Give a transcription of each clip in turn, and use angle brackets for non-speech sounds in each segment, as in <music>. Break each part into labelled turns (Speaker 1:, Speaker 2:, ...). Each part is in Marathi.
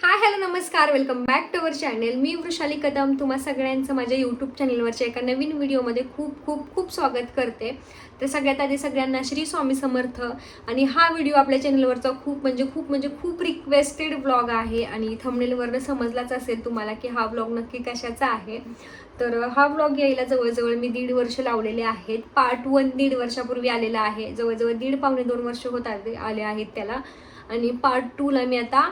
Speaker 1: हाय हॅलो नमस्कार. Welcome back to our channel मी वृषाली कदम. तुम्हा सगळ्यांचं माझ्या यूट्यूब चॅनेलवरच्या एका नवीन व्हिडिओमध्ये खूप खूप खूप स्वागत करते. तर सगळ्यात आधी सगळ्यांना श्री स्वामी समर्थ. आणि हा व्हिडिओ आपल्या चॅनलवरचा खूप म्हणजे खूप म्हणजे खूप रिक्वेस्टेड व्लॉग आहे. आणि थंबनेलवरनं समजलाच असेल तुम्हाला की हा व्लॉग नक्की कशाचा आहे. तर हा व्लॉग यायला जवळजवळ मी दीड वर्ष लावलेले आहेत. पार्ट वन दीड वर्षापूर्वी आलेला आहे. जवळजवळ दीड पावणे दोन वर्ष होत आले आहेत त्याला. आणि पार्ट टूला मी आता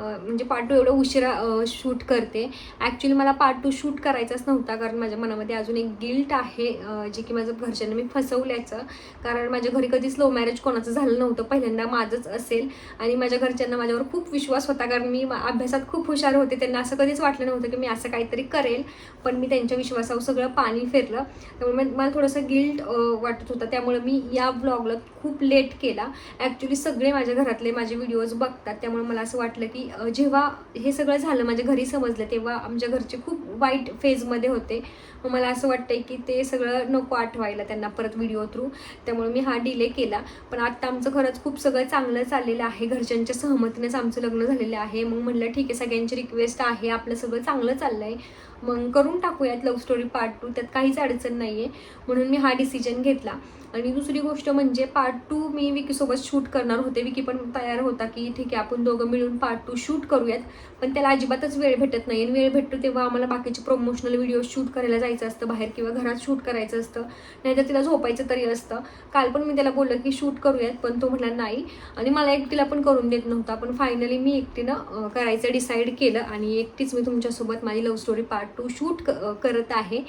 Speaker 1: म्हणजे पार्ट टू एवढं उशिरा शूट करते. ॲक्च्युली मला पार्ट टू शूट करायचाच नव्हता कारण माझ्या मनामध्ये अजून एक गिल्ट आहे जे की माझं घरच्यांना मी फसवल्याचं. कारण माझ्या घरी कधीच लव्ह मॅरेज कोणाचं झालं नव्हतं पहिल्यांदा माझंच असेल. आणि माझ्या घरच्यांना माझ्यावर खूप विश्वास होता कारण मी अभ्यासात खूप हुशार होते. त्यांना असं कधीच वाटलं नव्हतं की मी असं काहीतरी करेल पण मी त्यांच्या विश्वासावर सगळं पाणी फिरलं. त्यामुळे मग मला थोडंसं गिल्ट वाटत होतं. त्यामुळे मी या ब्लॉगला खूप लेट केला. ॲक्च्युली सगळे माझ्या घरातले माझे व्हिडिओज बघतात. त्यामुळे मला असं वाटलं की जेव्हा हे सगळं झालं माझ्या घरी समजलं तेव्हा आमच्या घरचे खूप वाईट फेजमध्ये होते. मग मला असं वाटतं की ते सगळं नको आठवायला त्यांना परत व्हिडिओ थ्रू. त्यामुळे मी हा डिले केला. पण आत्ता आमचं खरंच खूप सगळं चांगलं चाललेलं आहे. घरच्यांच्या सहमतीनेच आमचं लग्न झालेलं आहे. मग म्हटलं ठीक आहे सगळ्यांची रिक्वेस्ट आहे. आपलं सगळं चांगलं चाललं आहे मग करून टाकूयात लव्ह स्टोरी पार्ट टू त्यात काहीच अडचण नाही आहे म्हणून मी हा डिसिजन घेतला. आणि दुसरी गोष्ट म्हणजे पार्ट टू मी विकीसोबत शूट करणार होते. विकी पण तयार होता की ठीक आहे आपण दोघं मिळून पार्ट टू शूट करूयात. पण त्याला अजिबातच वेळ भेटत नाही. आणि वेळ भेटतो तेव्हा आम्हाला बाकीचे प्रमोशनल व्हिडिओ शूट करायला जायचं असतं बाहेर किंवा घरात शूट करायचं असतं. नाहीतर तिला झोपायचं तरी असतं. काल पण मी त्याला बोललं की शूट करूयात पण तो म्हणाला नाही. आणि मला एकटीला पण करून देत नव्हता. पण फायनली मी एकटीनं करायचं डिसाईड केलं. आणि एकटीच मी तुमच्यासोबत माझी love story part two shoot करत आहे.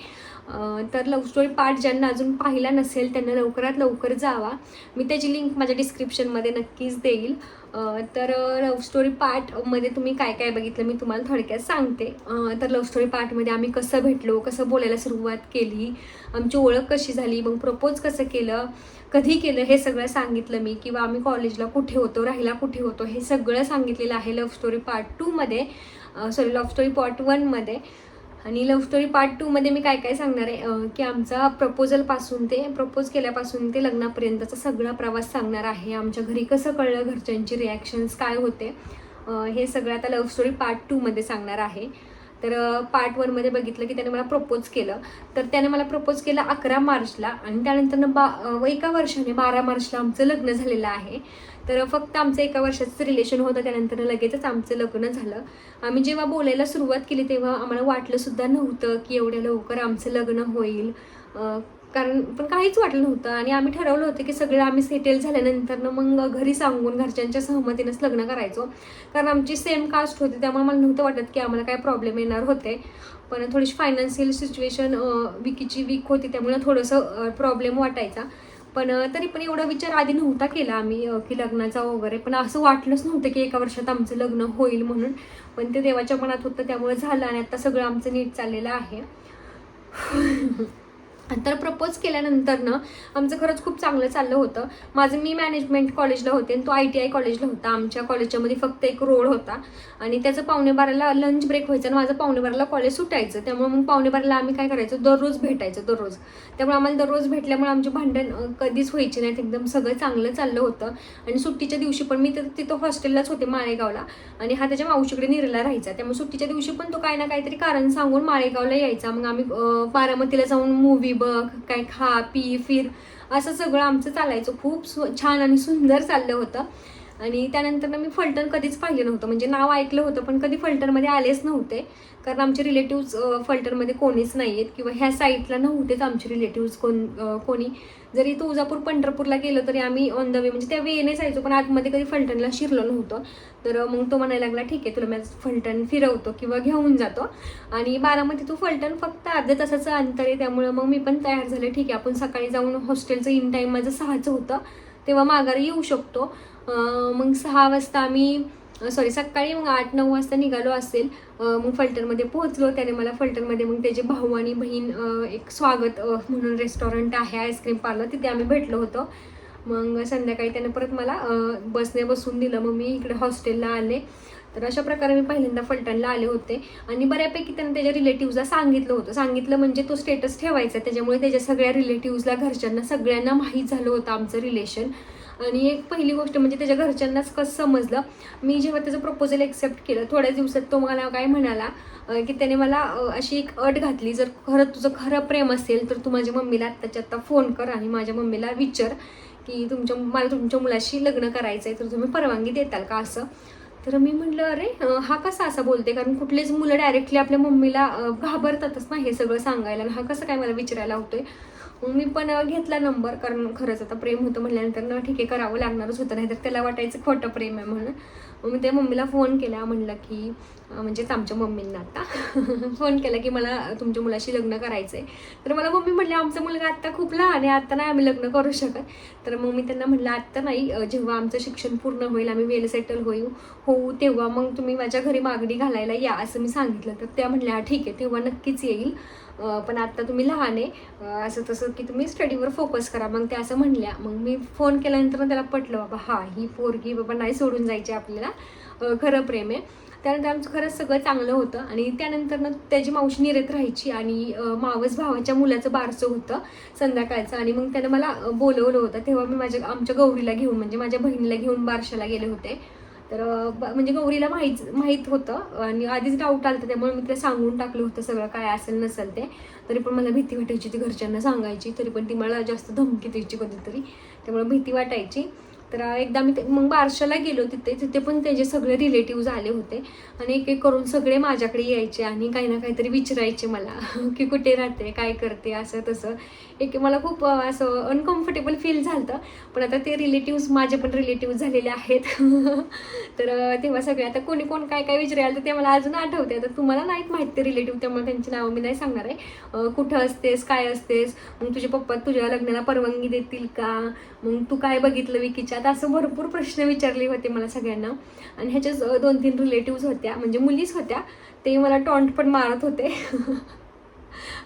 Speaker 1: तर लव्ह स्टोरी पार्ट ज्यांना अजून पाहिला नसेल त्यांना लव लवकरात लवकर जावा. मी त्याची लिंक माझ्या डिस्क्रिप्शनमध्ये नक्कीच देईल. तर लव्ह स्टोरी पार्टमध्ये तुम्ही काय काय बघितलं मी तुम्हाला थोडक्यात सांगते. तर लव्ह स्टोरी पार्टमध्ये आम्ही कसं भेटलो कसं बोलायला सुरुवात केली आमची ओळख कशी झाली मग प्रपोज कसं केलं कधी केलं हे सगळं सांगितलं मी. किंवा आम्ही कॉलेजला कुठे होतो राहिला कुठे होतो हे सगळं सांगितलेलं आहे लव्ह स्टोरी पार्ट टूमध्ये सॉरी लव्ह स्टोरी पार्ट वनमध्ये आणि लव्ह स्टोरी पार्ट टूमध्ये मी काय काय सांगणार आहे की आमचा प्रपोजलपासून ते प्रपोज केल्यापासून ते लग्नापर्यंतचा सगळा प्रवास सांगणार आहे. आमच्या घरी कसं कळलं घरच्यांची रिॲक्शन्स काय होते हे सगळं आता लव्ह स्टोरी पार्ट टूमध्ये सांगणार आहे. तर पार्ट वनमध्ये बघितलं की त्याने मला प्रपोज केलं. तर त्याने मला प्रपोज केलं अकरा मार्चला आणि त्यानंतर बा एका वर्षाने बारा मार्चला आमचं लग्न झालेलं आहे. तर फक्त आमचं एका वर्षाचं रिलेशन होतं त्यानंतर लगेचच आमचं लग्न झालं. आम्ही जेव्हा बोलायला सुरुवात केली तेव्हा आम्हाला वाटलं सुद्धा नव्हतं की एवढ्या लवकर आमचं लग्न होईल. कारण पण काहीच वाटलं नव्हतं आणि आम्ही ठरवलं होतं की सगळं आम्ही सेटल झाल्यानंतर मग घरी सांगून घरच्यांच्या सहमतीनंच लग्न करायचो. कारण आमची सेम कास्ट होती त्यामुळे मला नव्हतं वाटत की आम्हाला काय प्रॉब्लेम येणार होते. पण थोडीशी फायनान्शियल सिच्युएशन विकीची वीक होती त्यामुळे थोडंसं प्रॉब्लेम वाटायचा. पण तरी पण एवढा विचार आधी नव्हता केला आम्ही की लग्नाचा वगैरे. पण असं वाटलंच नव्हतं की एका वर्षात आमचं लग्न होईल म्हणून. पण ते देवाच्या मनात होतं त्यामुळे झालं आणि आता सगळं आमचं नीट चाललेलं आहे. तर प्रपोज केल्यानंतर ना आमचं खरंच खूप चांगलं चाललं होतं. माझं मी मॅनेजमेंट कॉलेजला होते आणि तो आय टी आय कॉलेजला होता. आमच्या कॉलेजच्यामध्ये फक्त एक रोड होता. आणि त्याचं पावणे बाराला लंच ब्रेक व्हायचं आणि माझं पावणे बाराला कॉलेज सुटायचं. त्यामुळे मग पावणे बाराला आम्ही काय करायचं? दररोज भेटायचं दररोज. त्यामुळे आम्हाला दररोज भेटल्यामुळे आमचे भांडण कधीच व्हायचे नाहीत. एकदम सगळं चांगलं चाललं होतं. आणि सुट्टीच्या दिवशी पण मी तर तिथं हॉस्टेललाच होते माळेगावला. आणि हा त्याच्या मावशीकडे निरला राहायचा. त्यामुळे सुट्टीच्या दिवशी पण तो काय ना काहीतरी कारण सांगून माळेगावला यायचा. मग आम्ही बारामतीला जाऊन मूवी बघ काय खा पी फिर असं सगळं आमचं चालायचं. खूप छान आणि सुंदर चाललं होतं. आणि त्यानंतर ना मी फलटण कधीच पाहिलं नव्हतं. म्हणजे नाव ऐकलं होतं पण कधी फलटणमध्ये आलेच नव्हते. कारण आमचे रिलेटिव्ज फलटणमध्ये कोणीच नाही आहेत किंवा ह्या साईटला नव्हतेच आमचे रिलेटिव्ज कोण कोणी. जरी तुळजापूर पंढरपूरला गेलो तरी आम्ही ऑन द वे म्हणजे त्या वेने जायचो पण आतमध्ये कधी फलटणला शिरलो नव्हतं. तर मग तो म्हणायला लागला ठीक आहे तुला मी फलटण फिरवतो किंवा घेऊन जातो. आणि बारामती तू फलटण फक्त अर्ध्या तासाचं अंतर आहे त्यामुळं मग मी पण तयार झाले. ठीक आहे आपण सकाळी जाऊन हॉस्टेलचं इन टाईम माझं सहाचं होतं. तेव्हा माघारी येऊ शकतो. मग सहा वाजता आम्ही सॉरी सकाळी मग आठ नऊ वाजता निघालो असेल. मग फलटणमध्ये पोहोचलो. त्याने मला फलटणमध्ये मग त्याचे भाऊ आणि बहीण एक स्वागत म्हणून रेस्टॉरंट आहे आईस्क्रीम पार्लर तिथे आम्ही भेटलो होतो. मग संध्याकाळी त्याने परत मला बसने बसून दिलं. मग मी इकडे हॉस्टेलला आले. तर अशा प्रकारे मी पहिल्यांदा फलटणला आले होते. आणि बऱ्यापैकी त्यानं त्याच्या रिलेटिव्हला सांगितलं होतं. सांगितलं म्हणजे तो स्टेटस ठेवायचा. त्याच्यामुळे त्याच्या सगळ्या रिलेटिव्हजला घरच्यांना सगळ्यांना माहीत झालं होतं आमचं रिलेशन आणि एक पहिली गोष्ट म्हणजे त्याच्या घरच्यांनाच कसं समजलं मी जेव्हा त्याचं प्रपोजल एक्सेप्ट केलं थोड्या दिवसात तो मला काय म्हणाला की त्याने मला अशी एक अट घातली जर खरं तुझं खरं प्रेम असेल तर तू माझ्या मम्मीला आत्ताच्या आत्ता फोन कर आणि माझ्या मम्मीला विचार की तुमच्या मला तुमच्या मुलाशी लग्न करायचं आहे तर तुम्ही परवानगी देताल का असं? तर मी म्हटलं अरे हा कसा असा बोलते? कारण कुठलेच मुलं डायरेक्टली आपल्या मम्मीला घाबरतातच ना हे सगळं सांगायला हा कसं काय मला विचारायला होतोय? मी पण घेतला नंबर. कारण खरंच आता प्रेम होतं म्हटल्यानंतर ना ठीक आहे करावं लागणारच होतं. नाही तर त्याला वाटायचं खोटं प्रेम आहे म्हणून. मग मी त्या मम्मीला फोन केला. म्हणलं की म्हणजेच आमच्या मम्मींना आता. <laughs> फोन केला की मला तुमच्या मुलाशी लग्न करायचं आहे तर मला मम्मी म्हटले आमचा मुलगा आत्ता खूप लहान आहे. आत्ता नाही आम्ही लग्न करू शकत. तर मग मी त्यांना म्हटलं आत्ता नाही. जेव्हा आमचं शिक्षण पूर्ण होईल आम्ही वेल सेटल होऊ होऊ तेव्हा मग तुम्ही माझ्या घरी मागणी घालायला या असं मी सांगितलं. तर त्या म्हणल्या ठीक आहे. तेव्हा नक्कीच येईल. पण आत्ता तुम्ही लहान आहे असं तसं की तुम्ही स्टडीवर फोकस करा. मग त्या असं म्हणल्या. मग मी फोन केल्यानंतर त्याला पटलं बाबा हा ही पोरगी बाबा नाही सोडून जायची आपल्याला. खरं प्रेम आहे. त्यानंतर आमचं खरंच सगळं चांगलं होतं आणि त्यानंतर ना त्याची मावशी निरत राहायची आणि मावस भावाच्या मुलाचं बारसं होतं संध्याकाळचं आणि मग त्यानं मला बोलवलं होतं. तेव्हा मी माझ्या आमच्या गौरीला घेऊन म्हणजे माझ्या बहिणीला घेऊन बारशाला गेले होते. तर ब- म्हणजे गौरीला माहीत माहीत होतं आणि आधीच डाऊट आलं त्यामुळे मी तिला सांगून टाकलं होतं सगळं काय असेल नसेल ते. तरी पण मला भीती वाटायची ती घरच्यांना सांगायची. तरी पण ती मला जास्त धमकी द्यायची कधीतरी. त्यामुळे भीती वाटायची. तर एकदा मी ते- मग बारशाला गेलो तिथे. तिथे पण त्याचे सगळे रिलेटिव्ह आले होते. आणि एक एक करून सगळे माझ्याकडे यायचे आणि काही ना काहीतरी विचारायचे मला <laughs> की कुठे राहते काय करते असं तसं. एक मला खूप असं अनकम्फर्टेबल फील झालं पण आता ते रिलेटिव्ज माझे पण रिलेटिव्ह झालेले आहेत. <laughs> तर तेव्हा सगळे आता कोणी कोण काय काय विचारायला तर ते मला अजून आठवते. आता तुम्हाला नाहीत माहीत ते रिलेटिव्ह त्यामुळे त्यांची नावं मी नाही सांगणार आहे. कुठं असतेस काय असतेस? मग तुझे पप्पा तुझ्या लग्नाला परवानगी देतील का? मग तू काय बघितलं आता असं भरपूर प्रश्न विचारले होते मला सगळ्यांना. आणि ह्याच्याच दोन तीन रिलेटिव्ज होत्या म्हणजे मुलीच होत्या. ते मला टॉन्ट पण मारत होते. <laughs>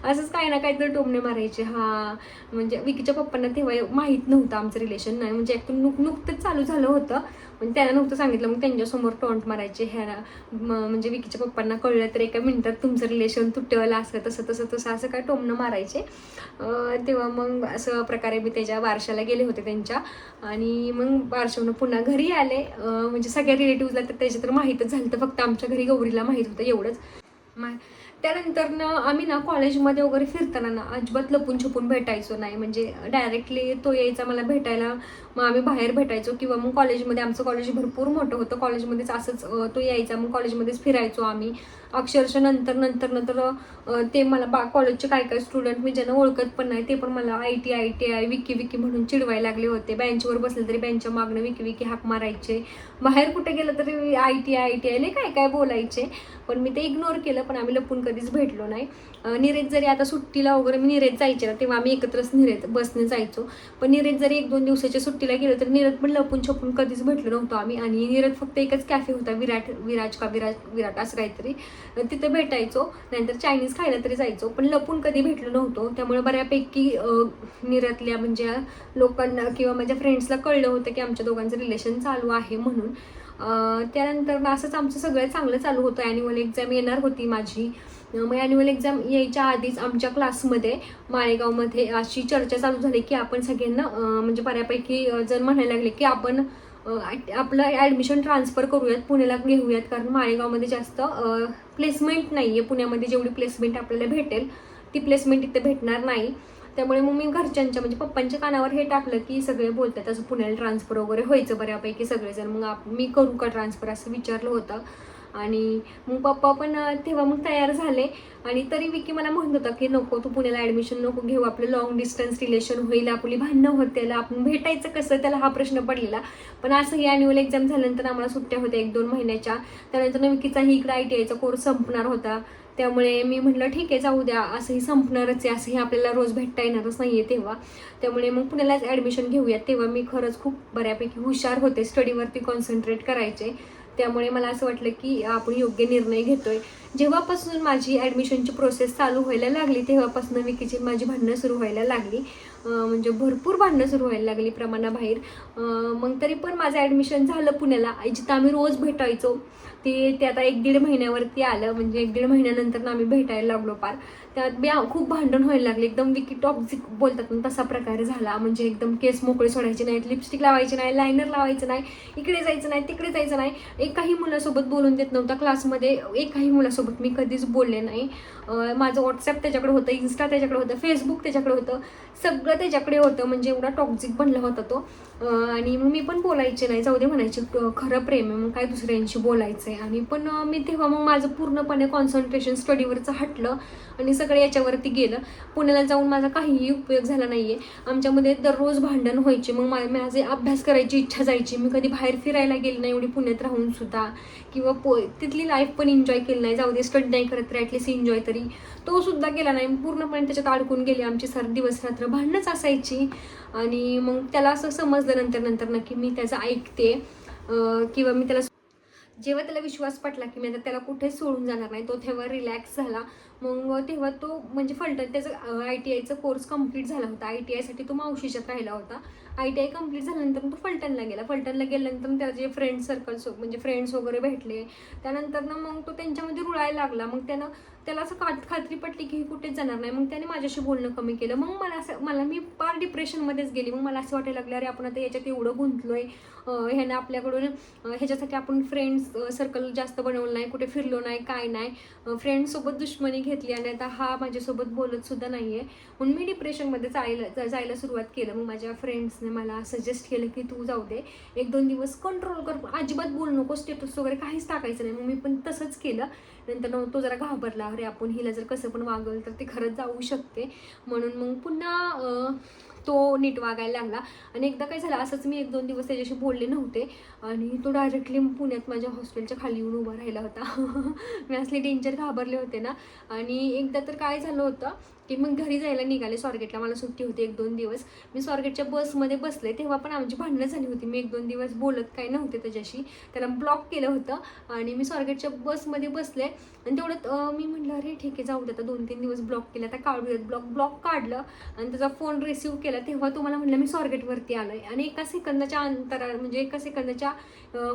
Speaker 1: असंच काही ना काहीतरी टोमणे मारायचे हा. म्हणजे विकीच्या पप्पांना तेव्हा माहीत नव्हतं आमचं रिलेशन नाही. म्हणजे ॲक्च्युली नुक नुकतंच चालू झालं होतं. म्हणजे त्यांना नव्हतं सांगितलं. मग त्यांच्यासमोर टॉन्ट मारायचे ह्या म्हणजे विकीच्या पप्पांना कळलं तर एका मिनटात तुमचं रिलेशन तुटेल असं तसं तसं तसं असं काय टोमणं मारायचे. तेव्हा मग असं प्रकारे मी त्याच्या वारशाला गेले होते त्यांच्या. आणि मग बारशावरून पुन्हा घरी आले. म्हणजे सगळ्या रिलेटिव्हला तर त्याच्या तर माहीतच झालं. तर फक्त आमच्या घरी गौरीला माहीत होतं एवढंच. मा त्यानंतर ना आम्ही ना कॉलेजमध्ये वगैरे फिरताना ना अजिबात लपून छपून भेटायचो नाही. म्हणजे डायरेक्टली तो यायचा मला भेटायला. मग आम्ही बाहेर भेटायचो किंवा मग कॉलेजमध्ये आमचं कॉलेज भरपूर मोठं होतं. कॉलेजमध्येच असंच तो यायचा. मग कॉलेजमध्येच फिरायचो आम्ही. अक्षरशः नंतर नंतर नंतर ते मला बा कॉलेजचे काय काय स्टुडंट मी ज्यांना ओळखत पण नाही ते पण मला I T I T I Vicky Vicky म्हणून चिडवायला लागले होते. बेंचवर बसले तरी बँचच्या मागणं विकी विकी हाक मारायचे. बाहेर कुठे गेलं तरी I T I I T आयने काय काय बोलायचे. पण मी ते इग्नोर केलं पण आम्ही लपून कधीच भेटलो नाही. निरेत जरी आता सुट्टीला वगैरे मी निरेत जायचे ना तेव्हा आम्ही एकत्रच निरेत बसने जायचो. पण निरेत जरी एक दोन दिवसाच्या सुट्टीला गेलो तर निरत पण लपून छपून कधीच भेटलो नव्हतो आम्ही. आणि निरत फक्त एकच कॅफे होता विराट विराज का विराज विराट असं काहीतरी. तिथे भेटायचो. नाहीतर चायनीज खायला तरी जायचो. पण लपून कधी भेटलो नव्हतो. त्यामुळे बऱ्यापैकी निरतल्या म्हणजे लोकांना किंवा माझ्या फ्रेंड्सला कळलं होतं की आमच्या दोघांचं रिलेशन चालू आहे म्हणून. त्यानंतर असंच आमचं सगळं चांगलं चालू होतं. ॲन्युअल एक्झाम येणार होती माझी. मग ॲन्युअल एक्झाम यायच्या आधीच आमच्या क्लासमध्ये माळेगावमध्ये अशी चर्चा चालू झाली की आपण सगळ्यांना म्हणजे बऱ्यापैकी जर जण म्हणायला लागले की आपण ॲट- आपलं ॲडमिशन ट्रान्सफर करूयात पुण्याला घेऊयात. कारण माळेगावमध्ये जास्त प्लेसमेंट नाही आहे पुण्यामध्ये जेवढी प्लेसमेंट आपल्याला भेटेल ती प्लेसमेंट इथे भेटणार नाही. त्यामुळे मग मी घरच्यांच्या म्हणजे पप्पांच्या कानावर हे टाकलं की सगळे बोलतात असं पुण्याला ट्रान्सफर वगैरे व्हायचं बऱ्यापैकी सगळेजण. मग आप मी करू का ट्रान्सफर असं विचारलं होतं. आणि मग पप्पा पण तेव्हा मग तयार झाले. आणि तरी विकी मला म्हणत होता की नको तू पुण्याला ॲडमिशन नको घेऊ. आपलं लॉंग डिस्टन्स रिलेशन होईल. आपली भांडणं त्याला आपण भेटायचं कसं? त्याला हा प्रश्न पडलेला. पण असं ही ॲन्युअल एक्झाम झाल्यानंतर आम्हाला सुट्ट्या होत्या एक दोन महिन्याच्या. त्यानंतर विकीचाही इकडे आय टी आयचा कोर्स संपणार होता. त्यामुळे मी म्हटलं ठीक आहे जाऊ द्या. असंही संपणारच आहे. असंही आपल्याला रोज भेटता येणारच नाही आहे तेव्हा. त्यामुळे मग पुण्यालाच ॲडमिशन घेऊयात. तेव्हा मी खरंच खूप बऱ्यापैकी हुशार होते. स्टडीवरती कॉन्सन्ट्रेट करायचे. त्यामुळे मला असं वाटलं की आपण योग्य निर्णय घेतोय. जेव्हापासून माझी ॲडमिशनची प्रोसेस चालू व्हायला लागली तेव्हापासून विकीची माझी भांडणं सुरू व्हायला लागली. म्हणजे भरपूर भांडणं सुरू व्हायला लागली प्रमाणाबाहेर. मग तरी पण माझं ॲडमिशन झालं पुण्याला. जिथं आम्ही रोज भेटायचो ते ते आता एक दीड महिन्यावरती आलं. म्हणजे एक दीड महिन्यानंतर आम्ही भेटायला लागलो पार. त्यात बी खूप भांडण व्हायला लागले. एकदम विकी टॉक्झिक बोलतात ना तसा प्रकार झाला. म्हणजे एकदम केस मोकळे सोडायचे नाहीत लिपस्टिक लावायची नाही लायनर लावायचं नाही इकडे जायचं नाही तिकडे जायचं नाही. एकाही मुलासोबत बोलून देत नव्हता क्लासमध्ये एकाही मुलासोबत मी कधीच बोलले नाही. माझं व्हॉट्सअप त्याच्याकडे होतं इन्स्टा त्याच्याकडे होतं फेसबुक त्याच्याकडे होतं सगळं त्याच्याकडे होतं. म्हणजे एवढा टॉक्झिक बनला होता तो. आणि मग मी पण बोलायचे नाही. जाऊ दे म्हणायचे खरं प्रेम आहे मग काय दुसऱ्यांशी बोलायचं आहे आणि पण मी तेव्हा मग माझं पूर्णपणे कॉन्सन्ट्रेशन स्टडीवरचं हटलं आणि सगळं याच्यावरती गेलं. पुण्याला जाऊन माझा काहीही उपयोग झाला नाही आहे आमच्यामध्ये दररोज भांडण व्हायचे. मग मा माझे अभ्यास करायची इच्छा जायची. मी कधी बाहेर फिरायला गेली नाही एवढी पुण्यात राहून सुद्धा. किंवा पो तिथली लाईफ पण एन्जॉय केली नाही. जाऊ दे स्टडी नाही करत तर ॲटलीस्ट एन्जॉय तरी तो सुद्धा गेला नाही. पूर्णपणे त्याच्यात अडकून गेली. आमची सर दिवस रात्र भांडणंच असायची. आणि मग त्याला असं समजलं नंतर नंतर ना की मी त्याचं ऐकते. किंवा मी त्याला जेव्हा त्याला विश्वास पटला की मी आता त्याला कुठेच सोडून जाणार नाही तो तेव्हा रिलॅक्स झाला. मग तेव्हा तो म्हणजे फलटण त्याचं आय टी आयचा कोर्स कंप्लीट झाला होता. आय टी आयसाठी तो मावशीच्यात राहिला होता. आय टी आय कंप्लीट झाल्यानंतर तो फलटणला गेला. फलटणला गेल्यानंतर त्याचे फ्रेंड सर्कल सो म्हणजे फ्रेंड्स वगैरे भेटले. त्यानंतर ना मग तो त्यांच्यामध्ये रुळायला लागला. मग त्यानं त्याला असं खात खात्री पटली की हे कुठेच जाणार नाही. मग त्याने माझ्याशी बोलणं कमी केलं. मग मला असं मला मी फार डिप्रेशनमध्येच गेली. मग मला असं वाटायला लागलं अरे आपण आता याच्यात एवढं गुंतलोय. आहे ह्यानं आपल्याकडून ह्याच्यासाठी आपण फ्रेंड्स सर्कल जास्त बनवलं नाही. कुठे फिरलो नाही काय नाही. फ्रेंड्ससोबत दुश्मनी घेतली आणि आता हा माझ्यासोबत बोलत सुद्धा नाही आहे म्हणून मी डिप्रेशनमध्ये जायला जा- जायला सुरुवात केलं. मग माझ्या फ्रेंड्सने मला सजेस्ट केलं की तू जाऊ दे. एक दोन दिवस कंट्रोल कर. अजिबात बोलू नको. स्टेटस वगैरे काहीच टाकायचं नाही. मग मी पण तसंच केलं. नंतर मग तो जरा घाबरला. अरे आपण हिला जर कसं पण वागवलं तर ते खरंच जाऊ शकते. म्हणून मग पुन्हा तो नीट वागायला लागला. आणि एकदा काय झालं असंच मी एक दोन दिवस त्याच्याशी बोलले नव्हते. आणि तो डायरेक्टली पुण्यात माझ्या हॉस्टेलच्या खाली येऊन उभा राहिला होता. <laughs> मी असले डेंजर घाबरले होते ना. आणि एकदा तर काय झालं होतं की मग घरी जायला निघाले स्वारगेटला. मला सुट्टी होती एक दोन दिवस. मी स्वारगेटच्या बसमध्ये बसले तेव्हा पण आमची भांडणं झाली होती. मी एक दोन दिवस बोलत काय नव्हते त्याच्याशी. त्याला ब्लॉक केलं होतं आणि मी स्वारगेटच्या बसमध्ये बसले. आणि तेवढ्यात मी म्हटलं अरे ठीक आहे जाऊ दे आता. दोन तीन दिवस ब्लॉक केला. आता काढूयात ब्लॉक ब्लॉक काढलं आणि त्याचा फोन रिसिव्ह केला. तेव्हा तो मला म्हटलं मी स्वारगेटवरती आलो आहे आणि एका सेकंदाच्या अंतरा म्हणजे एका सेकंदाच्या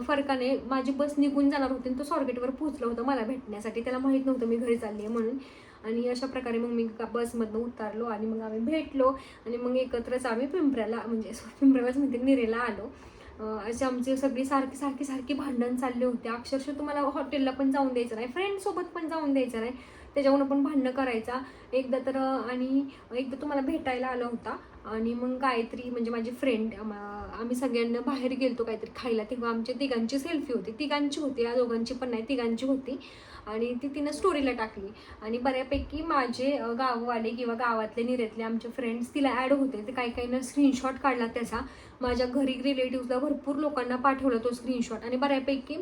Speaker 1: फरकाने माझी बस निघून जाणार होती आणि तो स्वारगेटवर पोहोचला होता मला भेटण्यासाठी. त्याला माहीत नव्हतं मी घरी चालली आहे म्हणून. आणि अशा प्रकारे मग मी का बसमधनं उतरलो आणि मग आम्ही भेटलो आणि मग एकत्रच आम्ही पिंपऱ्याला म्हणजे पिंपऱ्यालाच म्हणते निरेला आलो. असे अशी आमची सगळी सारखी सारखी सारखी भांडण चालले होते. अक्षरशः तुम्हाला हॉटेलला पण जाऊन द्यायचं नाही फ्रेंडसोबत पण जाऊन द्यायचं नाही. त्याच्यावरून पण भांडणं करायचा. एकदा तर आणि एकदा तुम्हाला भेटायला आला होता. आणि मग गायत्री म्हणजे माझी फ्रेंड आम्ही सगळ्यांना बाहेर गेलतो काहीतरी खायला. तेव्हा आमच्या तिघांची सेल्फी होती. तिघांची होती या दोघांची पण नाही तिघांची होती. आणि ती तिनं स्टोरीला टाकली. आणि बऱ्यापैकी माझे गाववाले किंवा गावातले निरेतले आमचे फ्रेंड्स तिला ॲड होते. ते काही काहीनं स्क्रीनशॉट काढला त्याचा. माझ्या घरी रिलेटिव्हजला भरपूर लोकांना पाठवला तो स्क्रीनशॉट आणि बऱ्यापैकी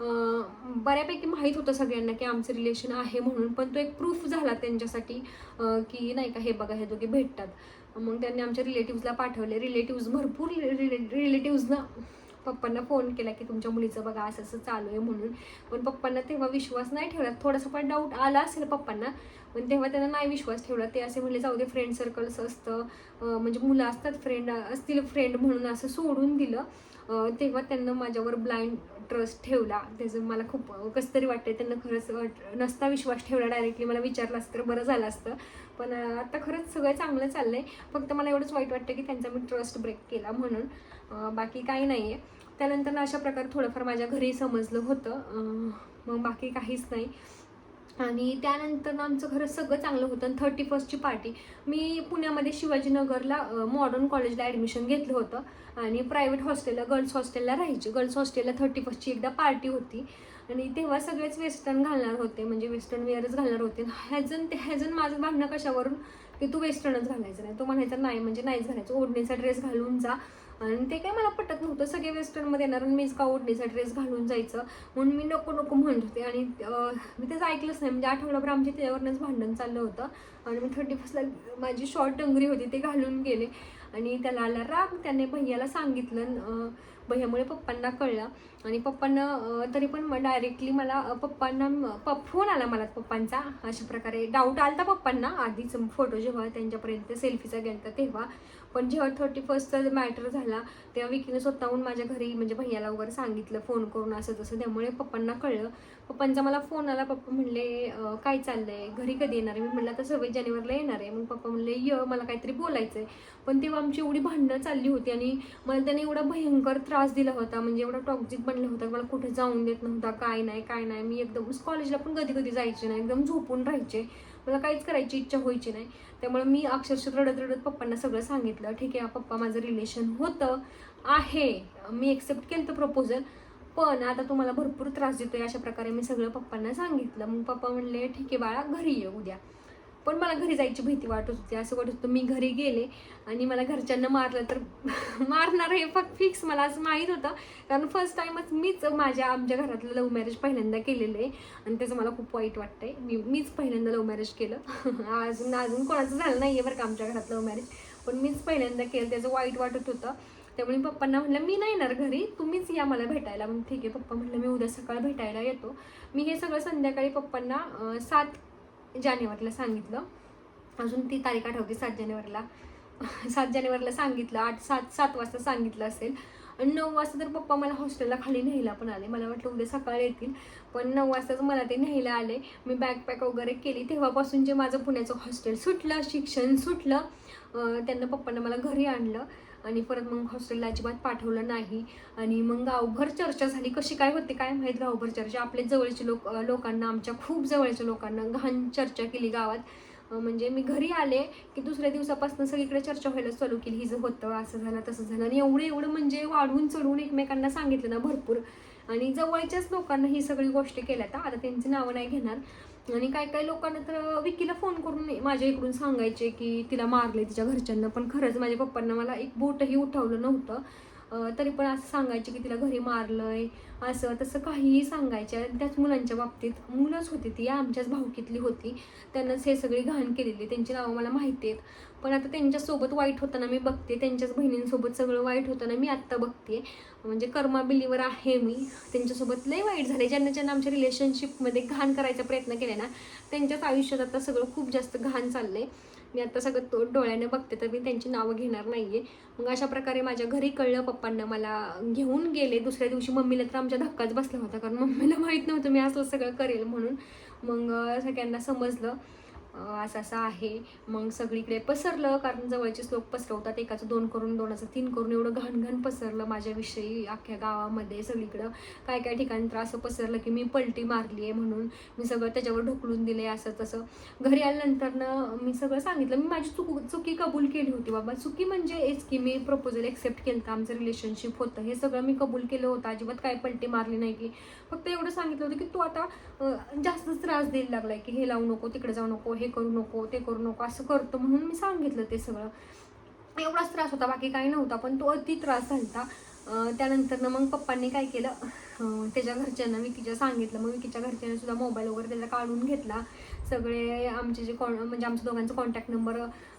Speaker 1: बऱ्यापैकी माहीत होतं सगळ्यांना की आमचं रिलेशन आहे म्हणून. पण तो एक प्रूफ झाला त्यांच्यासाठी की नाही का हे बघा हे दोघे भेटतात. मग त्यांनी आमच्या रिलेटिव्हजला पाठवले. रिलेटिव्ज भरपूर रिले रिलेटिव्जना पप्पांना फोन केला की तुमच्या मुलीचं बघा असं असं चालू आहे म्हणून. पण पप्पांना तेव्हा विश्वास नाही ठेवला. थोडासा पण डाऊट आला असेल पप्पांना पण तेव्हा त्यांना नाही विश्वास ठेवला. ते असे म्हणले जाऊ दे फ्रेंड सर्कल्स असतं. म्हणजे मुलं असतात फ्रेंड असतील फ्रेंड म्हणून असं सोडून दिलं. तेव्हा त्यांना माझ्यावर ब्लाइंड ट्रस्ट ठेवला. त्याचं मला खूप कसं तरी वाटतं त्यांना खरंच वाट नसता विश्वास ठेवला डायरेक्टली मला विचारलं असतं तर बरं झालं असतं. पण आता खरंच सगळं चांगलं चाललं आहे फक्त मला एवढंच वाईट वाटतं की त्यांचा मी ट्रस्ट ब्रेक केला म्हणून. बाकी काही नाही आहे त्यानंतर ना अशा प्रकारे थोडंफार माझ्या घरी समजलं होतं. मग बाकी काहीच नाही. आणि त्यानंतर ना आमचं घर सगळं चांगलं होतं. आणि थर्टी फर्स्टची पार्टी मी पुण्यामध्ये शिवाजीनगरला मॉडर्न कॉलेजला ॲडमिशन घेतलं होतं. आणि प्रायव्हेट हॉस्टेलला गर्ल्स हॉस्टेलला राहायची. गर्ल्स हॉस्टेलला थर्टी फर्स्टची एकदा पार्टी होती. आणि तेव्हा सगळेच वेस्टर्न घालणार होते. म्हणजे वेस्टर्न वेअरच घालणार होते. ह्याजन ते ह्याजन माझं भांडणं कशावरून? की तू वेस्टर्नच घालायचं नाही. तो म्हणायचा नाही म्हणजे नाहीच घालायचं. ओढणीचा ड्रेस घालून जा. आणि ते काय मला पटत नव्हतं. सगळे वेस्टर्नमध्ये येणार आणि मीच का ओढणीचा ड्रेस घालून जायचं. म्हणून मी नको नको म्हणत होते. आणि मी त्याचं ऐकलंच नाही. म्हणजे आठवडाभर आमच्या त्याच्यावरनंच भांडण चाललं होतं. आणि मी थर्टी फर्स्टला माझी शॉर्ट डंगरी होती ते घालून गेले. आणि त्याला आला राग. त्याने भैयाला सांगितलं भैयामुळे पप्पांना कळलं. आणि पप्पांना तरी पण डायरेक्टली मला पप्पांना पप फोन आला मला पप्पांचा. अशा प्रकारे डाऊट आलता पप्पांना. आधीच फोटो जेव्हा त्यांच्यापर्यंत सेल्फीचा गेला तेव्हा. पण जेव्हा थर्टी फर्स्टचा मॅटर झाला तेव्हा विकीने स्वतःहून माझ्या घरी म्हणजे भैयाला वगैरे सांगितलं फोन करून असं तसं. त्यामुळे पप्पांना कळलं. पप्पांचा मला फोन आला पप्पा म्हणले काय काय चाललंय? घरी कधी येणार आहे? मी म्हणलं आता सव्वीस जानेवारीला येणार आहे. मग पप्पा म्हणले य मला काहीतरी बोलायचं आहे पण तेव्हा आमची एवढी भांडणं चालली होती आणि मला त्याने एवढा भयंकर त्रास दिला होता म्हणजे एवढा टॉक्झिक बनलं होतं मला कुठे जाऊन देत नव्हता काय नाही काय नाही. मी एकदम कॉलेजला पण कधी कधी जायचे नाही एकदम झोपून राहायचे. मला काहीच करायची इच्छा व्हायची नाही. त्यामुळे मी अक्षरशः रडत रडत पप्पांना सगळं सांगितलं. ठीक आहे पप्पा माझं रिलेशन होतं आहे. मी एक्सेप्ट केलं तर प्रपोजल पण आता तुम्हाला भरपूर त्रास देतोय अशा प्रकारे मी सगळं पप्पांना सांगितलं. मग पप्पा म्हणले ठीक आहे बाळा घरी ये उद्या. पण मला घरी जायची भीती वाटत होती. असं वाटत होतं मी घरी गेले आणि मला घरच्यांना मारलं तर <laughs> मारणार हे फक्त फिक्स मला असं माहीत होतं. कारण फर्स्ट टाईमच मीच माझ्या आमच्या घरातलं लव्ह मॅरेज पहिल्यांदा केलेलं आहे. आणि त्याचं मला खूप वाईट वाटतंय. मी मीच पहिल्यांदा लव्ह मॅरेज केलं. <laughs> अजून अजून कोणाचं झालं नाही आहे बरं का आमच्या घरात लव्ह मॅरेज पण मीच पहिल्यांदा केलं. त्याचं वाईट वाटत होतं. त्यामुळे पप्पांना म्हटलं मी नाही येणार घरी. तुम्हीच या मला भेटायला. मग ठीक आहे पप्पा म्हटलं मी उद्या सकाळ भेटायला येतो. मी हे सगळं संध्याकाळी पप्पांना सात जानेवारीला सांगितलं. अजून ती तारीख आठवते सात जानेवारीला. सात जानेवारीला सांगितलं आठ सात सात वाजता सांगितलं असेल. आणि नऊ वाजता तर पप्पा मला हॉस्टेलला खाली न्यायला पण आले. मला वाटलं उद्या सकाळी येतील. पण नऊ वाजताच मला ते न्यायला आले. मी बॅकपॅक वगैरे केली. तेव्हापासून जे माझं पुण्याचं हॉस्टेल सुटलं शिक्षण सुटलं त्यांना पप्पांना मला घरी आणलं. आणि परत मग हॉस्टेलला अजिबात पाठवलं नाही. आणि मग गावभर चर्चा झाली. कशी काय होते काय माहीत गावभर चर्चा. आपल्या जवळचे लोक लोकांना आमच्या खूप जवळच्या लोकांना घाण चर्चा केली गावात. म्हणजे मी घरी आले की दुसऱ्या दिवसापासून सगळीकडे चर्चा व्हायला चालू केली. हिचं होतं असं झालं तसं झालं. आणि एवढं एवढं म्हणजे वाढवून चढवून एकमेकांना सांगितलं ना भरपूर. आणि जवळच्याच लोकांना ही सगळी गोष्टी केल्या. तर आता त्यांची नावं नाही घेणार. आणि काय काय लोकांना तर विकीला फोन करून माझ्या इकडून सांगायचे की तिला मारले तिच्या घरच्यांना. पण खरंच माझ्या पप्पांना मला एक बोटही उठवलं नव्हतं. तरी पण असं सांगायचे की तिला घरी मारलंय. असं तसं काहीही सांगायचे. त्याच मुलांच्या बाबतीत मुलंच होती ती आमच्याच भावकीतली होती. त्यांनाच हे सगळी घाण केलेली. त्यांची नावं मला माहिती आहेत. पण आता त्यांच्यासोबत वाईट होताना मी बघते त्यांच्याच बहिणींसोबत सगळं वाईट होताना मी आत्ता बघते. म्हणजे कर्मा बिलीवर आहे मी. त्यांच्यासोबत लय वाईट झाले. ज्यांना ज्यांना आमच्या रिलेशनशिपमध्ये घाण करायचा प्रयत्न केला ना त्यांच्याच आयुष्यात आता सगळं खूप जास्त घाण चाललं आहे मी आता सगळं तो डोळ्याने बघते तर मी त्यांची नावं घेणार नाही आहे मग अशा प्रकारे माझ्या घरी कळलं पप्पांना मला घेऊन गेले. दुसऱ्या दिवशी मम्मीला तर आमच्या धक्काच बसला होता कारण मम्मीला माहीत नव्हतं मी असं सगळं करेल म्हणून. मग सगळ्यांना समजलं. असं असं आहे. मग सगळीकडे पसरलं कारण जवळचेच लोक पसरवतात एकाचं दोन करून दोनाचं तीन करून एवढं घाण पसरलं माझ्याविषयी अख्ख्या गावामध्ये सगळीकडं. काय काय ठिकाणी तर असं पसरलं की मी पलटी मारली आहे म्हणून. मी सगळं त्याच्यावर ढकलून दिले असं तसं. घरी आल्यानंतरनं मी सगळं सांगितलं. मी माझी चुक चुकी कबूल केली होती बाबा. चुकी म्हणजे हेच की मी प्रपोजल एक्सेप्ट केलं होतं. आमचं रिलेशनशिप होतं. हे सगळं मी कबूल केलं होतं. अजिबात काय पलटी मारली नाही की. फक्त एवढं सांगितलं होतं की तू आता जास्तच त्रास द्यायला लागलाय की हे लावू नको तिकडे जाऊ नको हे करू नको ते करू नको असं करतो म्हणून मी सांगितलं ते सगळं. एवढाच त्रास होता बाकी काही नव्हता पण तो अति त्रास झाला त्यानंतर मग पप्पांनी काय केलं त्याच्या घरच्यांना विकीच्या सांगितलं मग विकीच्या घरच्यांनी सुद्धा मोबाईल वगैरे त्याचा काढून घेतला. सगळे आमचे जे कॉन म्हणजे आमच्या दोघांचं कॉन्टॅक्ट नंबर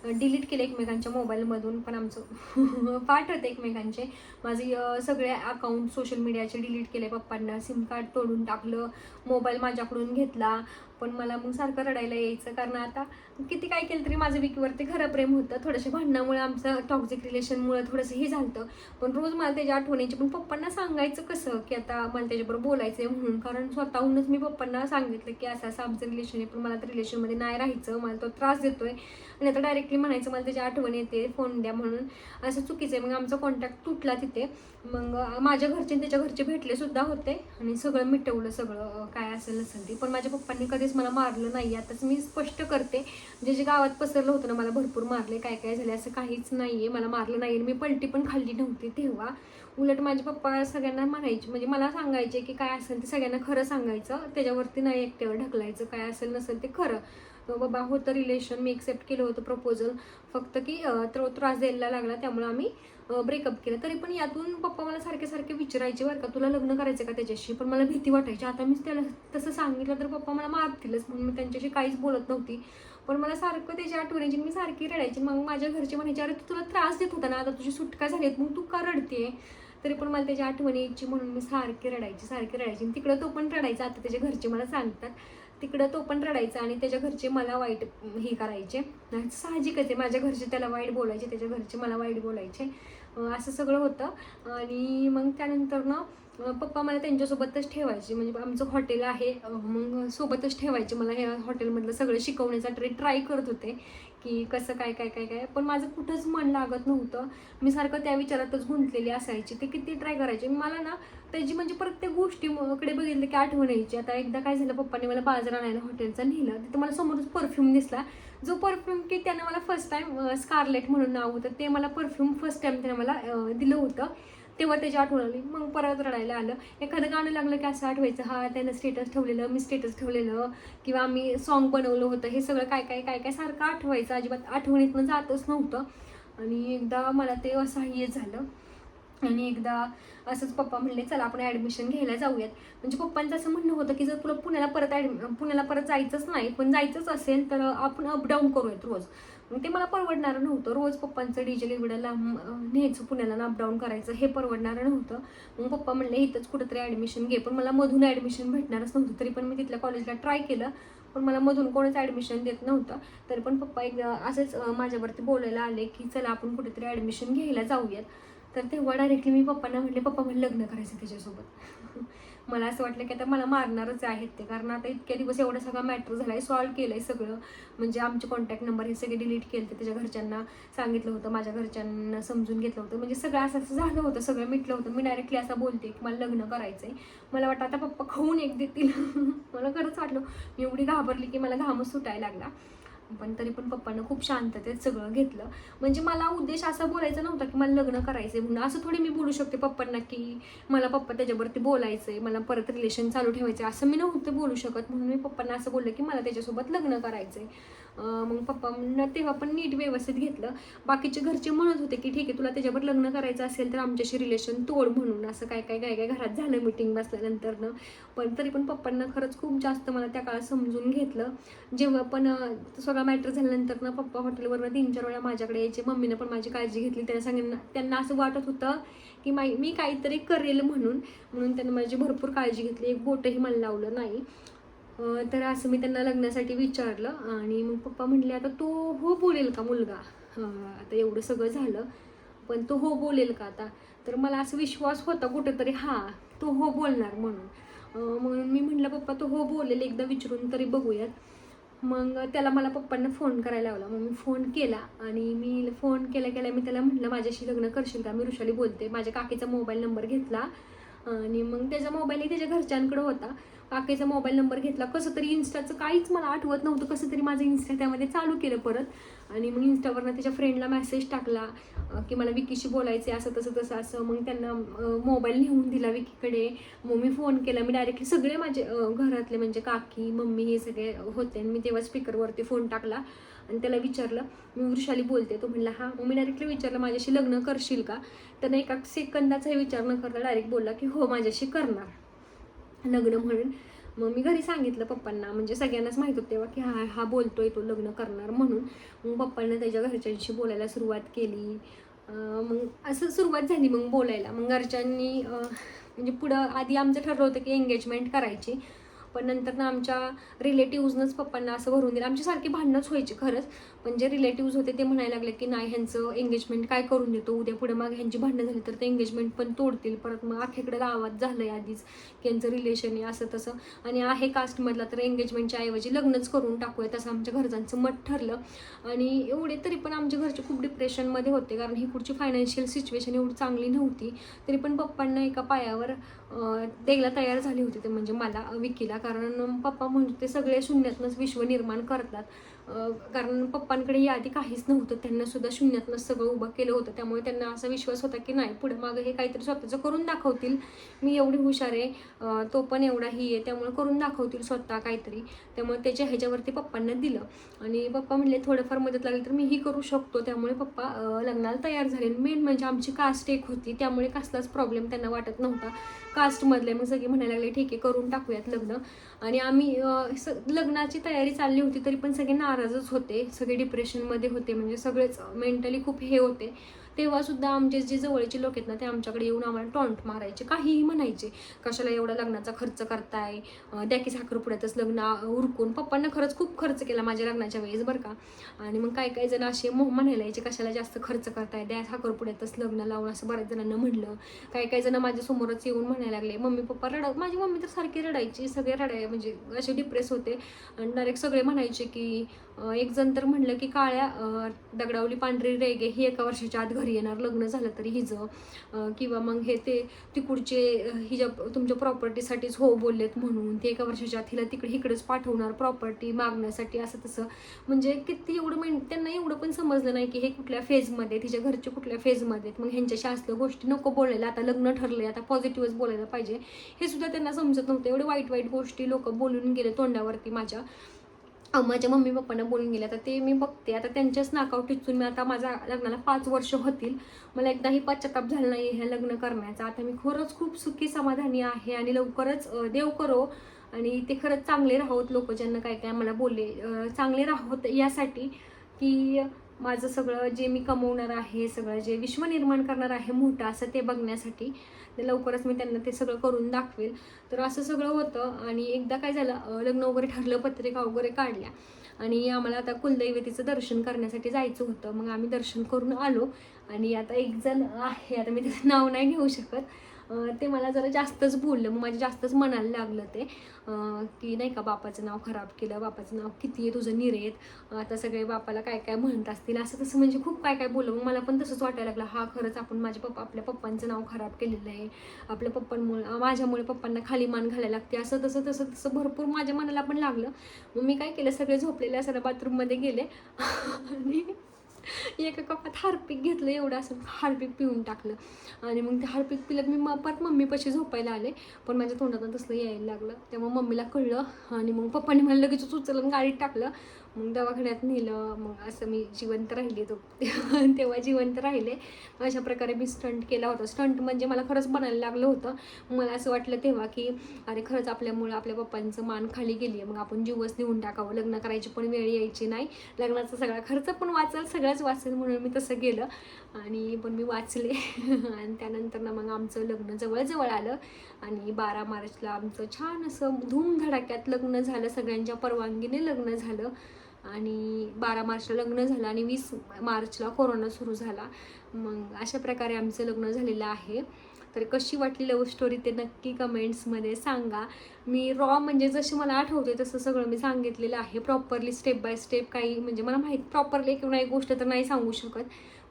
Speaker 1: डिलीट केले एकमेकांच्या मोबाईलमधून पण आमचं <laughs> पाठ होते एकमेकांचे. माझे सगळे अकाउंट सोशल मीडियाचे डिलीट केले पप्पांना सिम कार्ड तोडून टाकलं मोबाईल माझ्याकडून घेतला. पण मला मग सारखं रडायला यायचं. कारण आता किती काय केलं तरी माझं विकीवरती खरं प्रेम होतं. थोडंसं भांडणामुळे आमचं टॉक्झिक रिलेशनमुळे थोडंसं हे झालं पण रोज मला त्याच्या आठवणीची पण पप्पांना सांगायचं कसं की आता मला त्याच्याबरोबर बोलायचं आहे म्हणून. कारण स्वतःहूनच मी पप्पांना सांगितलं की असं असं आमचं रिलेशन आहे पण मला तर रिलेशनमध्ये नाही राहायचं. मला तो त्रास देतोय. आणि आता डायरेक्टली म्हणायचं मला त्याची आठवण येते फोन द्या म्हणून. असं चुकीचं आहे. मग आमचा कॉन्टॅक्ट तुटला तिथे. मग माझ्या घरचे आणि त्याच्या घरचे भेटले सुद्धा होते. आणि सगळं मिटवलं सगळं. काय असेल नसेल ते. पण माझ्या पप्पांनी कधीच मला मारलं नाही. आताच मी स्पष्ट करते. जे जे गावात पसरलं होतं ना मला भरपूर मारले काय काय झाले असं काहीच नाही आहे मला मारलं नाही. मी पलटी पण खाल्ली नव्हती तेव्हा. उलट माझे पप्पा सगळ्यांना म्हणायचे म्हणजे मला सांगायचे की काय असेल ते सगळ्यांना खरं सांगायचं. त्याच्यावरती नाही एकट्यावर ढकलायचं काय असेल नसेल ते खरं. बाबा होतं रिलेशन मी एक्सेप्ट केलं होतं प्रपोजल फक्त की त्रो त्रास द्यायला लागला त्यामुळे आम्ही ब्रेकअप केलं. तरी पण यातून पप्पा मला सारखे सारखे विचारायचे बरं का तुला लग्न करायचं का त्याच्याशी? पण मला भीती वाटायची. आता मी त्याला तसं सांगितलं तर पप्पा मला मारतीलच म्हणून मी त्यांच्याशी काहीच बोलत नव्हती. पण मला सारखं त्याची आठवण यायची मी सारखी रडायची. मग माझ्या घरचे म्हणायचे अरे तू तुला त्रास देत होता ना आता तुझी सुटका झाली मग तू का रडते? तरी पण मला त्याची आठवण यायची म्हणून मी सारखी रडायची सारखी रडायची. तिकडं तो पण रडायचा. आता त्याच्या घरचे मला सांगतात. तिकडं तो पण रडायचा आणि त्याच्या घरचे मला वाईट हे करायचे. साहजिकच आहे. माझ्या घरचे त्याला वाईट बोलायचे त्याच्या घरचे मला वाईट बोलायचे. असं सगळं होतं. आणि मग त्यानंतर ना पप्पा मला त्यांच्यासोबतच ठेवायचे. म्हणजे आमचं हॉटेल आहे मग सोबतच ठेवायचे. मला हे हॉटेलमधलं सगळं शिकवण्याचा ट्रे ट्राय करत होते की कसं काय काय काय काय. पण माझं कुठंच मन लागत नव्हतं. मी सारखं त्या विचारातच गुंतलेली असायची. ते किती ट्राय करायचे. मला ना त्याची म्हणजे प्रत्येक गोष्टीकडे बघितलं की आठवण यायची. आता एकदा काय झालं पप्पाने मला बाजार आणायला हॉटेलचा नेलं. तिथं मला समोरच परफ्यूम दिसला. जो परफ्यूम की त्यानं मला फर्स्ट टाईम स्कारलेट म्हणून नाव होतं ते मला परफ्यूम फर्स्ट टाईम त्यानं मला दिलं होतं. तेव्हा त्याची आठवण आली. मग परत रडायला आलं. एखादं गाणं लागलं की असं आठवायचं हा त्यानं स्टेटस ठेवलेलं मी स्टेटस ठेवलेलं किंवा आम्ही सॉन्ग बनवलं होतं हे सगळं काय काय काय काय सारखं आठवायचं. अजिबात आठवणीतनं जातच नव्हतं. आणि एकदा मला ते असह्य झालं. आणि एकदा असंच पप्पा म्हणले चला आपण ॲडमिशन घ्यायला जाऊयात. म्हणजे पप्पांचं असं म्हणणं होतं की जर तुला पुण्याला परत ॲडमि पुण्याला परत जायचंच नाही पण जायचंच असेल तर आपण अपडाऊन करूयात रोज. ते मला परवडणारं नव्हतं. रोज पप्पांचं डिझेल एवढं लांब न्यायचं पुण्याला अपडाऊन करायचं हे परवडणारं नव्हतं. मग पप्पा म्हणले इथंच कुठंतरी ॲडमिशन घे. पण मला मधून ॲडमिशन भेटणारच नव्हतं. तरी पण मी तिथल्या कॉलेजला ट्राय केलं पण मला मधून कोणच ॲडमिशन देत नव्हतं. तरी पण पप्पा एकदा असंच माझ्यावरती बोलायला आले की चला आपण कुठेतरी ॲडमिशन घ्यायला जाऊयात. तर तेव्हा डायरेक्टली मी पप्पांना म्हटले पप्पा मला लग्न करायचं त्याच्यासोबत. <laughs> मला असं वाटलं की आता मला मारणारच आहेत ते. कारण आता इतक्या दिवस एवढं सगळा मॅटर झाला आहे सॉल्व्ह केलं आहे सगळं. म्हणजे आमचे कॉन्टॅक्ट नंबर हे सगळे डिलीट केले त्याच्या घरच्यांना सांगितलं होतं माझ्या घरच्यांना समजून घेतलं होतं. म्हणजे सगळं असं असं झालं होतं सगळं मिटलं होतं. मी डायरेक्टली असं बोलते की मला लग्न करायचं आहे मला वाटतं आता पप्पा खाऊन एक देतील. <laughs> मला खरंच वाटलं. मी एवढी घाबरली की मला घामच सुटायला लागला. पण तरी पण पप्पांना खूप शांततेत सगळं घेतलं. म्हणजे मला उद्देश असा बोलायचा नव्हता की मला लग्न करायचंय म्हणून. असं थोडी मी बोलू शकते पप्पांना की मला पप्पा त्याच्यावरती बोलायचंय मला परत रिलेशन चालू ठेवायचं असं मी नव्हतं बोलू शकत म्हणून मी पप्पांना असं बोललं की मला त्याच्यासोबत लग्न करायचंय. आहे मग पप्पांना तेव्हा पण नीट व्यवस्थित घेतलं. बाकीचे घरचे म्हणत होते की ठीक आहे तुला त्याच्यावर लग्न करायचं असेल तर आमच्याशी रिलेशन तोड म्हणून. असं काय काय काय काय घरात झालं मिटिंग बसल्यानंतरनं. पण तरी पण पप्पांना खरंच खूप जास्त मला त्या काळात समजून घेतलं. जेव्हा पण सगळा मॅटर झाल्यानंतर ना पप्पा हॉटेलवरनं तीन चार वेळा माझ्याकडे यायचे. मम्मीनं पण माझी काळजी घेतली. त्यांना सांगितलं त्यांना असं वाटत होतं की माई मी काहीतरी करेल म्हणून. म्हणून त्यांनी माझी भरपूर काळजी घेतली. एक बोटही मला लावलं नाही. तर असं मी त्यांना लग्नासाठी विचारलं आणि मग पप्पा म्हणले आता तो हो बोलेल का मुलगा? आता एवढं सगळं झालं पण तो हो बोलेल का आता? तर मला असं विश्वास होता कुठेतरी हां तो हो बोलणार म्हणून. म्हणून मी म्हटलं पप्पा तो हो बोलेल एकदा विचारून तरी बघूयात. मग त्याला मला पप्पांना फोन करायला लावला. मग मी फोन केला आणि मी फोन केल्या केल्या मी त्याला म्हटलं माझ्याशी लग्न करशील का? मी ऋषाली बोलते. माझ्या काकीचा मोबाईल नंबर घेतला. आणि मग त्याचा मोबाईलही त्याच्या घरच्यांकडं होता. काकेचा मोबाईल नंबर घेतला. कसं तरी इन्स्टाचं काहीच मला आठवत नव्हतं कसं तरी माझं इन्स्टा त्यामध्ये चालू केलं परत. आणि मग इन्स्टावरनं त्याच्या फ्रेंडला मेसेज टाकला की मला विकीशी बोलायचं आहे असं तसं तसं असं. मग त्यांना मोबाईल नेऊन दिला विकीकडे. मग मी फोन केला. मी डायरेक्टली सगळे माझे घरातले म्हणजे काकी मम्मी हे सगळे होते. आणि मी तेव्हा स्पीकरवरती फोन टाकला आणि त्याला विचारलं. मी वृषाली बोलते. तो म्हणला हां. मग मी डायरेक्टली विचारलं माझ्याशी लग्न करशील का? त्यानं एका सेकंदाचा विचार न करता डायरेक्ट बोलला की हो माझ्याशी करणार. लग्न म्हणून. मग मी घरी सांगितलं पप्पांना म्हणजे सगळ्यांनाच माहीत होतं तेव्हा की हा हा बोलतोय तो लग्न करणार म्हणून. मग पप्पांना त्याच्या घरच्यांशी बोलायला सुरुवात केली. मग असं सुरुवात झाली मग बोलायला. मग घरच्यांनी म्हणजे पुढं आधी आमचं ठरलं होतं की एंगेजमेंट करायची. पण नंतर ना आमच्या रिलेटिव्हजनंच पप्पांना असं भरून दिलं. आमची सारखी भांडणंच व्हायची खरंच. पण जे रिलेटिव्ज होते ते म्हणायला लागले की नाही ह्यांचं एंगेजमेंट काय करून देतो? उद्या पुढे मग ह्यांची भांडणं झाली तर ते एंगेजमेंट पण तोडतील. परत मग आखेकडे गावात झालं आहे आधीच की यांचं रिलेशन आहे असं तसं. आणि आहे कास्टमधला तर एंगेजमेंटच्या ऐवजी लग्नच करून टाकूयात असं आमच्या घरच्यांचं मत ठरलं. आणि एवढे तरी पण आमच्या घरचे खूप डिप्रेशनमध्ये होते कारण ही पुढची फायनान्शियल सिच्युएशन एवढी चांगली नव्हती. तरी पण पप्पांना एका पायावर द्यायला तयार झाले होते ते म्हणजे मला विकीला. कारण पप्पा म्हणजे ते सगळे शून्यातनंच विश्व निर्माण करतात. कारण पप्पांकडे यादी काहीच नव्हतं. त्यांना सुद्धा शून्यातनं सगळं उभं केलं होतं. त्यामुळे त्यांना असा विश्वास होता की नाही पुढे मागं हे काहीतरी स्वतःचं करून दाखवतील. मी एवढी हुशार आहे तो पण एवढा ही आहे त्यामुळे करून दाखवतील स्वतः काहीतरी. त्यामुळे त्याच्या ह्याच्यावरती पप्पांना दिलं. आणि पप्पा म्हणले थोडंफार मदत लागली तर मीही करू शकतो. त्यामुळे पप्पा लग्नाला तयार झाले. मेन म्हणजे आमची कास्ट एक होती. त्यामुळे कसलाच प्रॉब्लेम त्यांना वाटत नव्हता. कास्टमधले मग सगळे म्हणायला लागले ठीक आहे करून टाकूयात लग्न. आणि आम्ही स लग्नाची तयारी चालली होती तरी पण सगळे ना नाराजच होते सगळे डिप्रेशनमध्ये होते म्हणजे सगळेच मेंटली खूप हे होते. तेव्हासुद्धा आमचे जे जवळचे लोक आहेत ना ते आमच्याकडे येऊन आम्हाला टॉन्ट मारायचे काहीही म्हणायचे. कशाला एवढा लग्नाचा खर्च करताय? अं, द्या की साखरपुड्यातच लग्न उरकून. पप्पांना खरंच खूप खर्च केला माझ्या लग्नाच्या वेळेस बरं का. आणि मग काही काही जण असे मोह म्हणायला यायचे कशाला जास्त खर्च करताय? द्या साखरपुड्यातच लग्न लावून असं बऱ्याच जणांना म्हणलं. काही काही जण माझ्या समोरच येऊन म्हणायला लागले मम्मी पप्पा रडत माझी मम्मी तर सारखी रडायची सगळे रडाय म्हणजे असे डिप्रेस होते. आणि डायरेक्ट सगळे म्हणायचे की एक जण तर म्हणलं की काळ्या दगडावली पांढरी रेगे ही एका वर्षाच्या आत घरी येणार लग्न झालं तरी हिजं किंवा मग हे ते तिकडचे हिज्या हिच्या तुमच्या प्रॉपर्टीसाठीच हो बोललेत म्हणून ते एका वर्षाच्या आत हिला तिकडे इकडेच पाठवणार प्रॉपर्टी मागण्यासाठी असं तसं. म्हणजे किती एवढं मेन त्यांना एवढं पण समजलं नाही की हे कुठल्या फेजमध्ये तिच्या घरचे कुठल्या फेजमध्ये आहेत. मग ह्यांच्याशी असल्या गोष्टी नको बोलायला आता लग्न ठरले आता पॉझिटिव्हच बोलायला पाहिजे. हे सुद्धा त्यांना समजत नव्हतं. एवढे वाईट वाईट गोष्टी लोक बोलून गेले तोंडावरती माझ्या. माझ्या मम्मी पप्पांना बोलून गेले आता ते मी बघते. आता त्यांच्याच नाकावर टिचून मी आता माझ्या लग्नाला पाच वर्ष होतील. मला एकदाही पश्चाताप झाला नाही हे लग्न करण्याचा. आता मी खरंच खूप सुखी समाधानी आहे आणि लवकरच देव करो. आणि ते खरंच चांगले राहोत लोक ज्यांना काय काय मला बोलले. चांगले राहोत यासाठी की माझं सगळं जे मी कमवणार आहे सगळं जे विश्व निर्माण करणार आहे मोठं असं ते बघण्यासाठी ते लवकरच मी त्यांना ते सगळं करून दाखवेल. तर असं सगळं होतं आणि एकदा काय झालं लग्न वगैरे ठरलं पत्रिका वगैरे काढल्या आणि आम्हाला आता कुलदैवतीचं दर्शन करण्यासाठी जायचं होतं. मग आम्ही दर्शन करून आलो आणि आता एक जण आहे आता मी त्याचं नाव नाही घेऊ शकत. ते मला जरा जास्तच बोललं. मग माझ्या जास्तच मनाला लागलं ते. की नाही का बापाचं नाव खराब केलं. बापाचं नाव किती आहे तुझं निरेत आता सगळे बापाला काय काय म्हणत असतील. असं तसं म्हणजे खूप काय काय बोललं. मग मला पण तसंच वाटायला लागलं. हा खरंच आपण माझ्या पप्पा आपल्या पप्पांचं नाव खराब केलेलं आहे. आपल्या पप्पांमुळे माझ्यामुळे पप्पांना खाली मान घालायला लागते. असं तसं तसं तसं भरपूर माझ्या मनाला पण लागलं. मग मी काय केलं? सगळे झोपलेले असायला बाथरूममध्ये गेले. आणि <laughs> एका कपात हार्पिक घेतलं एवढं असं हार्पिक पिऊन टाकलं. आणि मग ते हार्पिक पिलं मी परत मम्मीपाशी झोपायला आले. पण माझ्या तोंडातून तसलं यायला लागलं. तेव्हा मम्मीला कळलं आणि मग पप्पाने मला लगेच उचलून गाडीत टाकलं. मग दवाखान्यात नेलं मग असं मी जिवंत राहिले तो. <laughs> तेव्हा जिवंत राहिले. अशा प्रकारे मी स्टंट केला होता. स्टंट म्हणजे मला खरंच बनायला लागलं होतं. मला असं वाटलं तेव्हा की अरे खरंच आपल्यामुळं आपल्या पप्पांचं मान खाली गेली आहे मग आपण जीवच नेऊन टाकावं. लग्न करायची पण वेळ यायची नाही. लग्नाचा सगळा खर्च पण वाचेल सगळंच वाचेल म्हणून मी तसं गेलं. आणि पण मी वाचले. <laughs> आणि त्यानंतर ना मग आमचं लग्न जवळजवळ आलं. आणि बारा मार्चला आमचं छान असं धूमधडाक्यात लग्न झालं. सगळ्यांच्या परवानगीने लग्न झालं. आणि बारा मार्चला लग्न झालं आणि वीस मार्चला कोरोना सुरू झाला. मग अशा प्रकारे आमचं लग्न झालेलं आहे. तर कशी वाटली लव्ह स्टोरी ते नक्की कमेंट्समध्ये सांगा. मी रॉ म्हणजे जशी मला आठवते तसं सगळं मी सांगितलेलं आहे. प्रॉपरली स्टेप बाय स्टेप काही म्हणजे मला माहीत प्रॉपरली किंवा एक गोष्ट तर नाही सांगू शकत.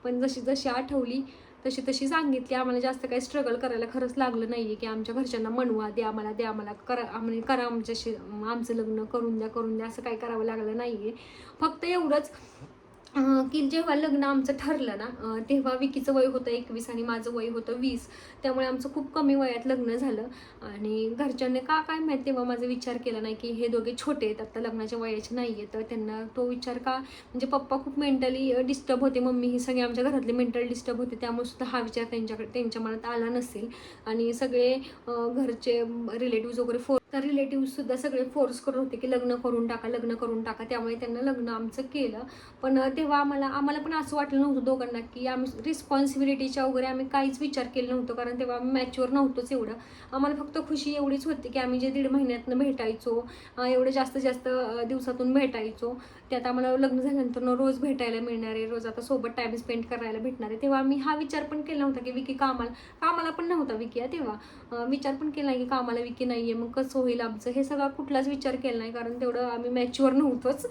Speaker 1: पण जशी जशी आठवली तशी तशी सांगितली. आम्हाला जास्त काही स्ट्रगल करायला खरंच लागलं नाही आहे की आमच्या घरच्यांना म्हणवा द्या आम्हाला द्या आम्हाला करा आम्ही करा आमच्याशी आमचं लग्न करून द्या करून द्या असं काही करावं लागलं नाही आहे फक्त एवढंच की जेव्हा लग्न आमचं ठरलं ना तेव्हा विकीचं वय होतं एकवीस आणि माझं वय होतं वीस. त्यामुळे आमचं खूप कमी वयात लग्न झालं. आणि घरच्यांनी का काय माहीत तेव्हा माझा विचार केला नाही की हे दोघे छोटे आहेत आता लग्नाच्या वयाचे नाही आहेत. तर त्यांना तो विचार का म्हणजे पप्पा खूप मेंटली डिस्टर्ब होते. मम्मी ही सगळे आमच्या घरातले मेंटल डिस्टर्ब होते. त्यामुळे सुद्धा हा विचार त्यांच्याकडे त्यांच्या मनात आला नसेल. आणि सगळे घरचे रिलेटिव्ह वगैरे फोन तर रिलेटिव्हसुद्धा सगळे फोर्स करत होते की लग्न करून टाका लग्न करून टाका. त्यामुळे त्यांना लग्न आमचं केलं. पण तेव्हा आम्हाला आम्हाला पण असं वाटलं नव्हतं दोघांना की आम्ही रिस्पॉन्सिबिलिटीच्या वगैरे आम्ही काहीच विचार केला नव्हतो. कारण तेव्हा आम्ही मॅच्युअर नव्हतोच एवढं. आम्हाला फक्त खुशी एवढीच होती की आम्ही जे दीड महिन्यातनं भेटायचो एवढं जास्त जास्त दिवसातून भेटायचो. त्यात आम्हाला लग्न झाल्यानंतर रोज भेटायला मिळणार आहे रोज आता सोबत टाईम स्पेंड करायला भेटणार. आहे तेव्हा आम्ही हा विचार पण केला नव्हता की विकी कामाला कामाला पण नव्हता विकी तेव्हा. विचार पण केला की कामाला विकी नाही आहे मग कसं होईल आमचं. हे सगळा कुठलाच विचार केला नाही कारण तेवढं आम्ही मॅच्युअर नव्हतोच.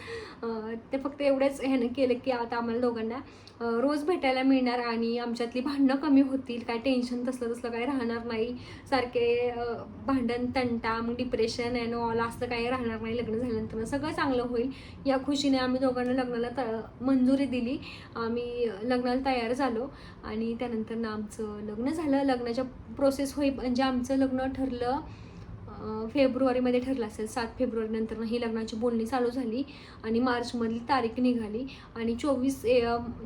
Speaker 1: ते फक्त एवढंच ह्यानं केलं की आता आम्हाला दोघांना रोज भेटायला मिळणार आणि आमच्यातली भांडणं कमी होतील. काय टेन्शन तसलं तसलं काही राहणार नाही. सारखे भांडण तंटा मग डिप्रेशन अँड ऑल असं काही राहणार नाही लग्न झाल्यानंतर. सगळं चांगलं होईल. या खुशीने आम्ही दोघांना लग्नाला त मंजुरी दिली. आम्ही लग्नाला तयार झालो आणि त्यानंतर ना आमचं लग्न झालं. लग्नाच्या प्रोसेस होई म्हणजे आमचं लग्न ठरलं. फेब्रुवारीमध्ये ठरलं असेल. सात फेब्रुवारी नंतर ही लग्नाची बोलणी चालू झाली आणि मार्चमधली तारीख निघाली. आणि चोवीस ए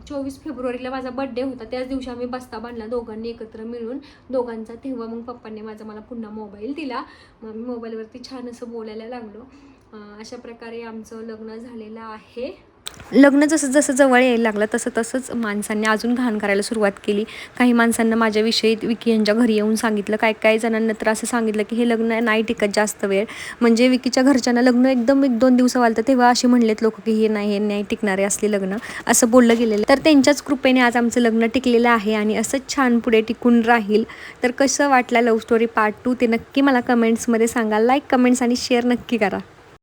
Speaker 1: चोवीस फेब्रुवारीला माझा बड्डे होता. त्याच दिवशी आम्ही बस्ता बांधला दोघांनी एकत्र मिळून. दोघांचा तेव्हा मग पप्पांनी माझा मला पुन्हा मोबाईल दिला. मग मी मोबाईलवरती छान असं बोलायला लागलो. अशा प्रकारे आमचं लग्न झालेलं आहे. लग्न जसं जसं जवळ यायला लागलं तसं तसंच माणसांनी अजून घाण करायला सुरुवात केली. काही माणसांना माझ्याविषयी विकी यांच्या घरी येऊन सांगितलं काही काही जणांना तर असं सांगितलं की हे लग्न नाही टिकत जास्त वेळ. म्हणजे विकीच्या घरच्यांना लग्न एकदम एक दोन दिवस वालतं तेव्हा असे म्हणलेत लोक की हे नाही हे नाही टिकणारे असले लग्न. असं बोललं गेलेलं. तर त्यांच्याच कृपेने आज आमचं लग्न टिकलेलं आहे आणि असंच छान पुढे टिकून राहील. तर कसं वाटलं लव्ह स्टोरी पार्ट टू ते नक्की मला कमेंट्समध्ये सांगा. लाईक कमेंट्स आणि शेअर नक्की करा.